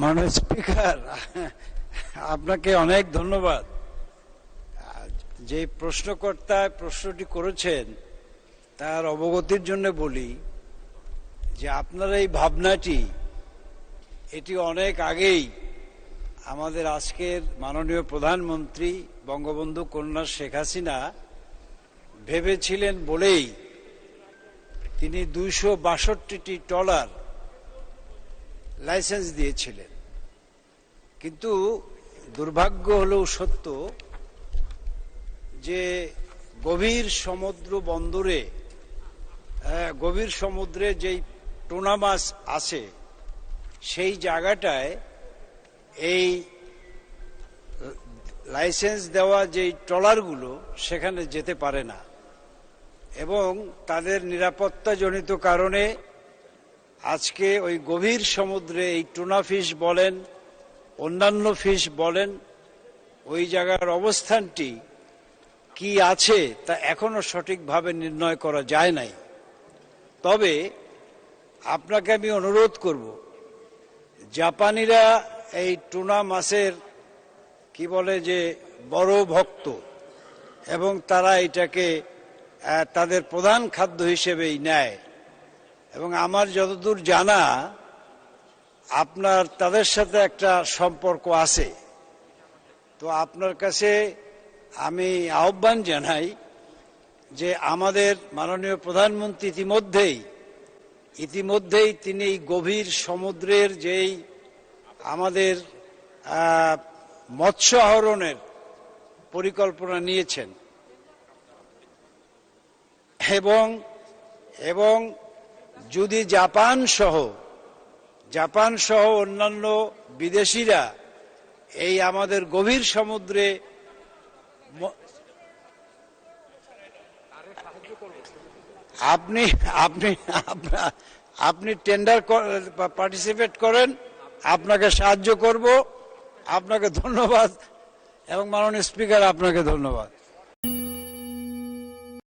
মাননীয় স্পিকার, আপনাকে অনেক ধন্যবাদ। যে প্রশ্নকর্তা প্রশ্নটি করেছেন, তার অবগতির জন্য বলি যে আপনার এই ভাবনাটি, এটি অনেক আগেই আমাদের আজকের মাননীয় প্রধানমন্ত্রী বঙ্গবন্ধু কন্যা শেখ হাসিনা ভেবেছিলেন বলেই তিনি দুইশো বাষট্টিটি ট্রলার লাইসেন্স দিয়েছিলেন। কিন্তু দুর্ভাগ্য হলেও সত্য যে গভীর সমুদ্র বন্দরে আহ, গভীর সমুদ্রে যেই টোনা মাছ আছে সেই জায়গাটায় এই লাইসেন্স দেওয়া যেই ট্রলারগুলো সেখানে যেতে পারে না। এবং তাদের নিরাপত্তাজনিত কারণে আজকে ওই গভীর সমুদ্রে এই টুনা ফিশ বলেন, অন্যান্য ফিশ বলেন, ওই জায়গার অবস্থানটি কি আছে তা এখনও সঠিকভাবে নির্ণয় করা যায় নাই। তবে আপনাকে আমি অনুরোধ করব, জাপানিরা এই টুনা মাছের কি বলে যে বড় ভক্ত এবং তারা এটাকে তাদের প্রধান খাদ্য হিসেবেই নেয়। এবং আমার যতদূর জানা, আপনার, তাদের সাথে একটা সম্পর্ক আছে। তো আপনার কাছে আমি আহ্বান জানাই যে আমাদের মাননীয় প্রধানমন্ত্রী ইতিমধ্যেই ইতিমধ্যেই তিনি এই গভীর সমুদ্রের যেই আমাদের মৎস্য আহরণের পরিকল্পনা নিয়েছেন। এবং এবং যদি জাপান সহ জাপান সহ অন্যান্য বিদেশিরা এই আমাদের গভীর সমুদ্রে আপনি আপনি আপনি টেন্ডার পার্টিসিপেট করেন, আপনাকে সাহায্য করব, আপনাকে ধন্যবাদ, এবং মাননীয় স্পিকার আপনাকে ধন্যবাদ।